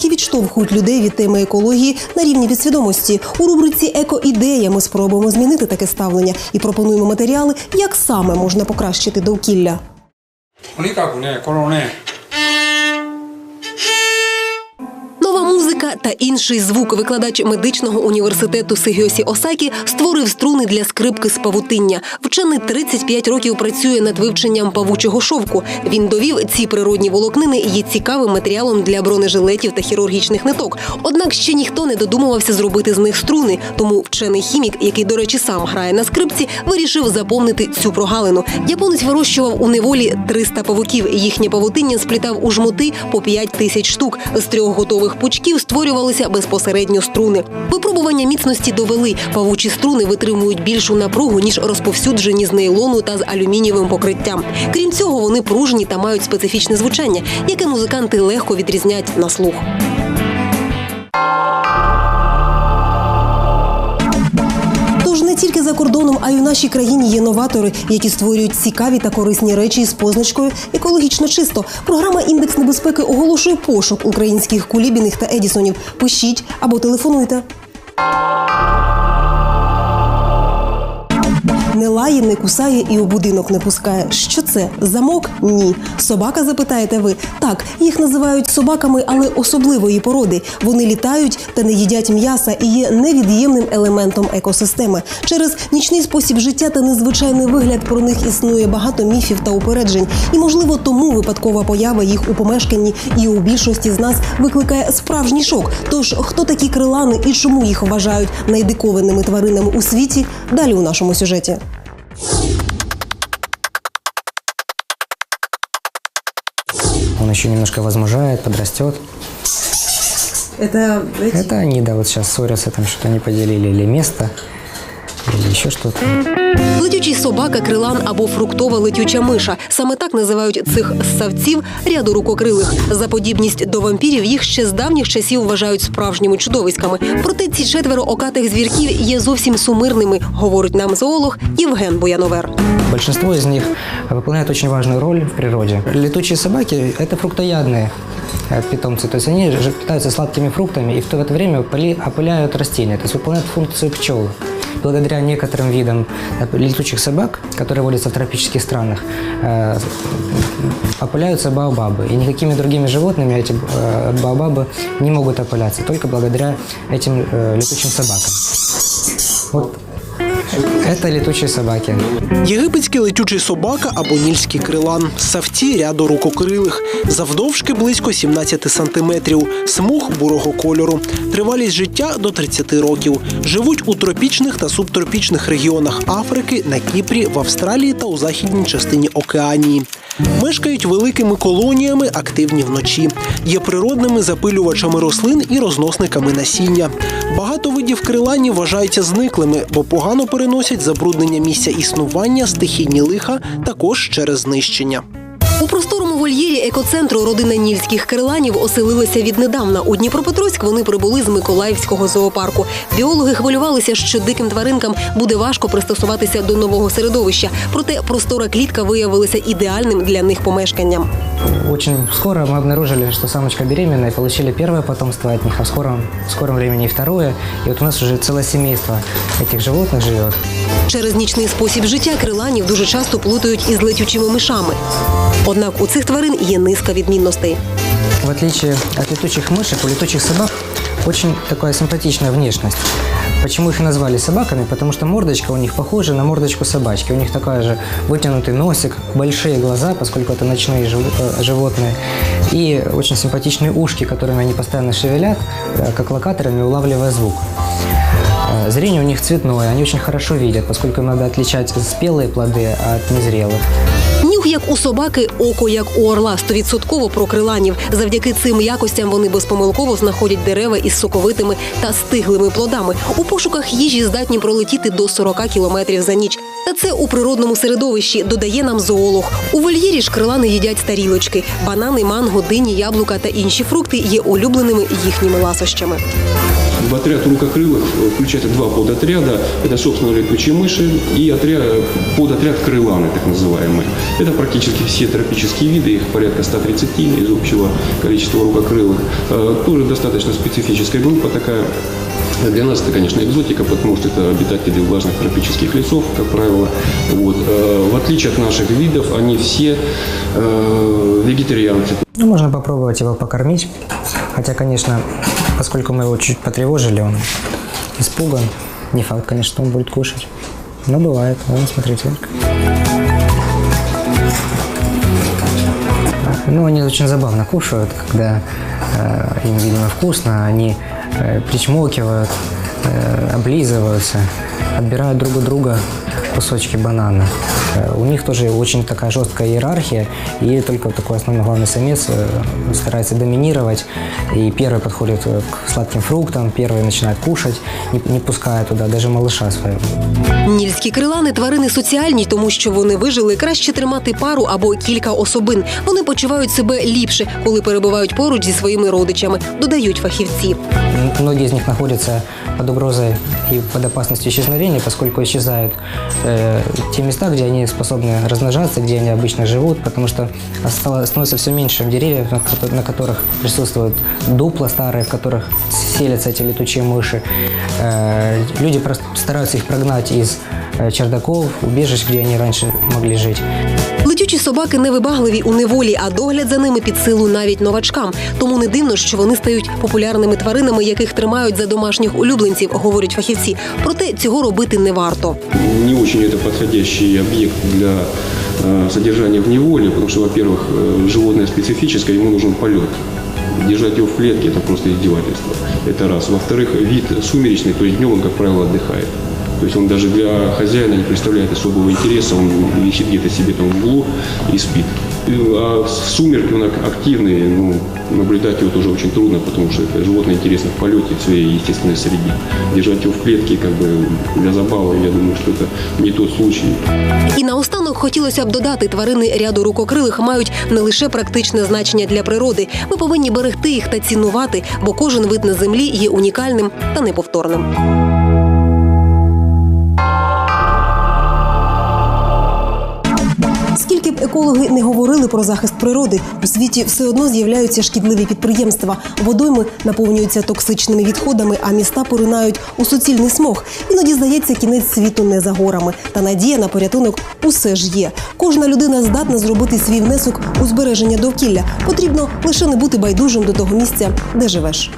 які відштовхують людей від теми екології на рівні підсвідомості. У рубриці Екоідея ми спробуємо змінити таке ставлення і пропонуємо матеріали, як саме можна покращити довкілля. Музика та інший звук. Викладач медичного університету Сигіосі Осакі створив струни для скрипки з павутиння. Вчений 35 років працює над вивченням павучого шовку. Він довів, ці природні волокнини є цікавим матеріалом для бронежилетів та хірургічних ниток. Однак ще ніхто не додумувався зробити з них струни. Тому вчений хімік, який, до речі, сам грає на скрипці, вирішив заповнити цю прогалину. Японець вирощував у неволі 300 павуків. Їхнє павутиння сплітав у жмути по 5 тисяч штук. З трьох готових пучків створювалися безпосередньо струни. Випробування міцності довели. Павучі струни витримують більшу напругу ніж розповсюджені з нейлону та з алюмінієвим покриттям. Крім цього, вони пружні та мають специфічне звучання, яке музиканти легко відрізнять на слух. Нашій країні є новатори, які створюють цікаві та корисні речі з позначкою екологічно чисто. Програма індекс небезпеки оголошує пошук українських кулібіних та едісонів. Пишіть або телефонуйте. Не лає, не кусає і у будинок не пускає. Що це? Замок? Ні. Собака, запитаєте ви? Так, їх називають собаками, але особливої породи. Вони літають та не їдять м'яса і є невід'ємним елементом екосистеми. Через нічний спосіб життя та незвичайний вигляд про них існує багато міфів та упереджень. І можливо тому випадкова поява їх у помешканні і у більшості з нас викликає справжній шок. Тож хто такі крилани і чому їх вважають найдикованими тваринами у світі? Далі у нашому сюжеті. Он еще немножко возмужает, подрастет. Это Это они, да, вот сейчас ссорятся, там что-то не поделили или место, или еще что-то. Летючий собака, крилан або фруктова летюча миша. Саме так називають цих ссавців ряду рукокрилих. За подібність до вампірів їх ще з давніх часів вважають справжніми чудовиськами. Проте ці четверо окатих звірків є зовсім сумирними, говорить нам зоолог Євген Бояновер. Большинство из них выполняют очень важную роль в природе. Летучие собаки – это фруктоядные э, питомцы, то есть они же питаются сладкими фруктами и в то в это время поли- опыляют растения, то есть выполняют функцию пчел. Благодаря некоторым видам э, летучих собак, которые водятся в тропических странах, э, опыляются баобабы. И никакими другими животными эти э, баобабы не могут опыляться, только благодаря этим э, летучим собакам. Вот это летучие собаки. Єгипетський летючий собака або нільський крилан. Савці ряду рукокрилих. Завдовжки близько 17 сантиметрів. Смуг бурого кольору. Тривалість життя до 30 років. Живуть у тропічних та субтропічних регіонах Африки, на Кіпрі, в Австралії та у західній частині Океанії. Мешкають великими колоніями, активні вночі. Є природними запилювачами рослин і розносниками насіння. Багато видів криланів вважаються зниклими, бо погано переносять забруднення місця існування, стихійні лиха, також через знищення. У вольєрі екоцентру родина нільських криланів оселилася віднедавна. У Дніпропетровськ вони прибули з Миколаївського зоопарку. Біологи хвилювалися, що диким тваринкам буде важко пристосуватися до нового середовища. Проте простора клітка виявилася ідеальним для них помешканням. Очень скоро мы обнаружили, что самочка беременная, и получили первое потомство от них, а в скором, в скором времени и второе. И вот у нас уже целое семейство этих животных живет. Через нічний спосіб життя криланів дуже часто плутають із летючими мишами. Однак у цих тварин є низка відмінностей. В отличие от летучих мышек, у летучих собак очень такая симпатичная внешность. Почему их и назвали собаками? Потому что мордочка у них похожа на мордочку собачки. У них такая же вытянутый носик, большие глаза, поскольку это ночные жив- э, животные, и очень симпатичные ушки, которыми они постоянно шевелят, э, как локаторами, улавливая звук. Э, Зрение у них цветное, они очень хорошо видят, поскольку им надо отличать спелые плоды от незрелых. Нюх як у собаки, око як у орла, стовідсотково про криланів. Завдяки цим якостям вони безпомилково знаходять дерева із соковитими та стиглими плодами. У пошуках їжі здатні пролетіти до 40 кілометрів за ніч. Та це у природному середовищі, додає нам зоолог. У вольєрі ж крилани їдять старілочки. Банани, манго, дині, яблука та інші фрукти є улюбленими їхніми ласощами. В отряд рукокрылых включается два подотряда. Это, собственно, летучие мыши и отряд, подотряд крыланы, так называемые. Это практически все тропические виды, их порядка 130 из общего количества рукокрылых. Э, Тоже достаточно специфическая группа такая. Для нас это, конечно, экзотика, потому что это обитатели влажных тропических лесов, как правило. Вот. Э, В отличие от наших видов, они все э, вегетарианцы. Ну, можно попробовать его покормить. Хотя, конечно, поскольку мы его чуть потревожили, он испуган. Не факт, конечно, что он будет кушать. Но бывает. Вон, смотрите. Ну, они очень забавно кушают, когда э, им, видимо, вкусно. Они э, причмокивают, э, облизываются, отбирают друг у друга кусочки банана. Э, У них тоже очень такая жесткая иерархия, и только такой основной главный самец э, старается доминировать, и первый подходит э, к сладким фруктам, первый начинает кушать, не, не пуская туда даже малыша своего. Нільські крилани тварини соціальні, тому що вони вижили краще тримати пару або кілька особин. Вони почувають себе ліпше, коли перебувають поруч зі своїми родичами, додають фахівці. М- Многие из них находятся под угрозой и под опасностью исчезновения, поскольку исчезают э, те места, где они способны размножаться, где они обычно живут, потому что осталось- становится все меньше деревьев, на, ко- на которых присутствуют дупла старые, в которых селятся эти летучие мыши. Э, люди просто стараются их прогнать из э, чердаков, убежищ, где они раньше могли жить. Летючі собаки невибагливі у неволі, а догляд за ними під силу навіть новачкам. Тому не дивно, що вони стають популярними тваринами, яких тримають за домашніх улюбленців, говорять фахівці. Проте цього робити не варто. Не очень это подходящий объект для э, содержания в неволе, потому что, во-первых, э, животное специфическое, ему нужен полет. Держать его в клетке – это просто издевательство. Это раз. Во-вторых, вид сумеречный, то есть днем он, как правило, отдыхает. То есть он даже для хозяина не представляет особого интереса, он висит где-то себе там в углу и спит. И, А в сумерки он ак- активный, ну, наблюдать его тоже очень трудно, потому что это животное интересно в полете, в своей естественной среде. Держать его в клетке как бы для забавы, я думаю, что это не тот случай. І наостанок хотілося б додати, тварини ряду рукокрилих мають не лише практичне значення для природи. Ми повинні берегти їх та цінувати, бо кожен вид на землі є унікальним та неповторним. Екологи не говорили про захист природи, у світі все одно з'являються шкідливі підприємства. Водойми наповнюються токсичними відходами, а міста поринають у суцільний смог. Іноді здається, кінець світу не за горами. Та надія на порятунок усе ж є. Кожна людина здатна зробити свій внесок у збереження довкілля. Потрібно лише не бути байдужим до того місця, де живеш.